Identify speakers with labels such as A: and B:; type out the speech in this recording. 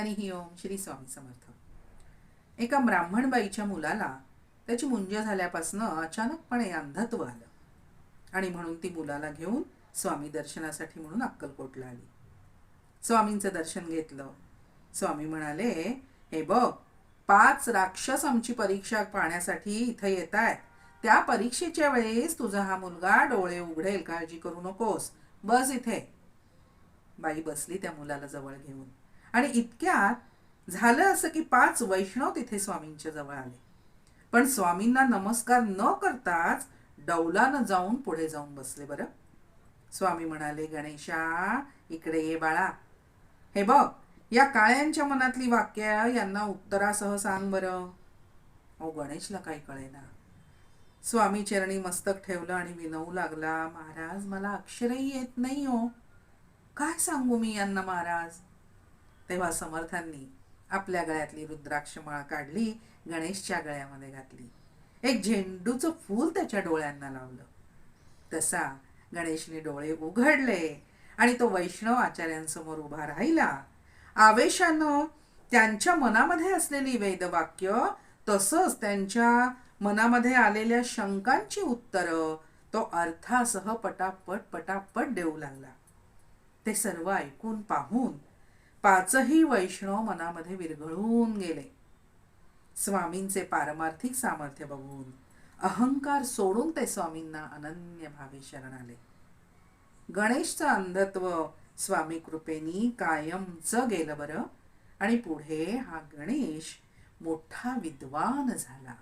A: हरी ही ओम श्री स्वामी समर्थ. एका ब्राह्मणबाईच्या मुलाला त्याची मुंज झाल्यापासनं अचानकपणे अंधत्व आलं आणि म्हणून ती मुलाला घेऊन स्वामी दर्शनासाठी म्हणून अक्कलकोटला आली. स्वामींचं दर्शन घेतलं. स्वामी म्हणाले हे बघ पाच राक्षस आमची परीक्षा पाहण्यासाठी इथं येत आहेत त्या परीक्षेच्या वेळेस तुझा हा मुलगा डोळे उघडेल काळजी करू नकोस. बस इथे. बाई बसली त्या मुलाला जवळ घेऊन. आणि इतक्यात झालं असं की पाच वैष्णव तिथे स्वामींच्या जवळ आले. पण स्वामींना नमस्कार न करताच डौलानं जाऊन पुढे जाऊन बसले बरं. स्वामी म्हणाले गणेशा इकडे ये बाळा. हे बघ या काळ्यांच्या मनातली वाक्य यांना उत्तरासह सांग बरं. ओ गणेशला काही कळेना. स्वामी चरणी मस्तक ठेवलं आणि विनवू लागला महाराज मला अक्षरही येत नाही हो. काय सांगू मी यांना महाराज? तेव्हा समर्थांनी आपल्या गळ्यातली रुद्राक्ष माळ काढली गणेशच्या गळ्यामध्ये घातली. एक झेंडूचं फूल त्याच्या डोळ्यांना लावलं. तसा गणेशने डोळे उघडले आणि तो वैष्णव आचार्यांसमोर उभा राहिला. आवेशानं त्यांच्या मनामध्ये असलेली वेदवाक्य तसंच त्यांच्या मनामध्ये आलेल्या शंकांची उत्तरं तो अर्थासह पटापट पटापट देऊ लागला. ते सर्व ऐकून पाहून पाचही वैष्णव मनामध्ये विरघळून गेले. स्वामींचे पारमार्थिक सामर्थ्य बघून अहंकार सोडून ते स्वामींना अनन्य भावे शरण आले. गणेशचं अंधत्व स्वामी कृपेनी कायमचं गेलं बरं. आणि पुढे हा गणेश मोठा विद्वान झाला.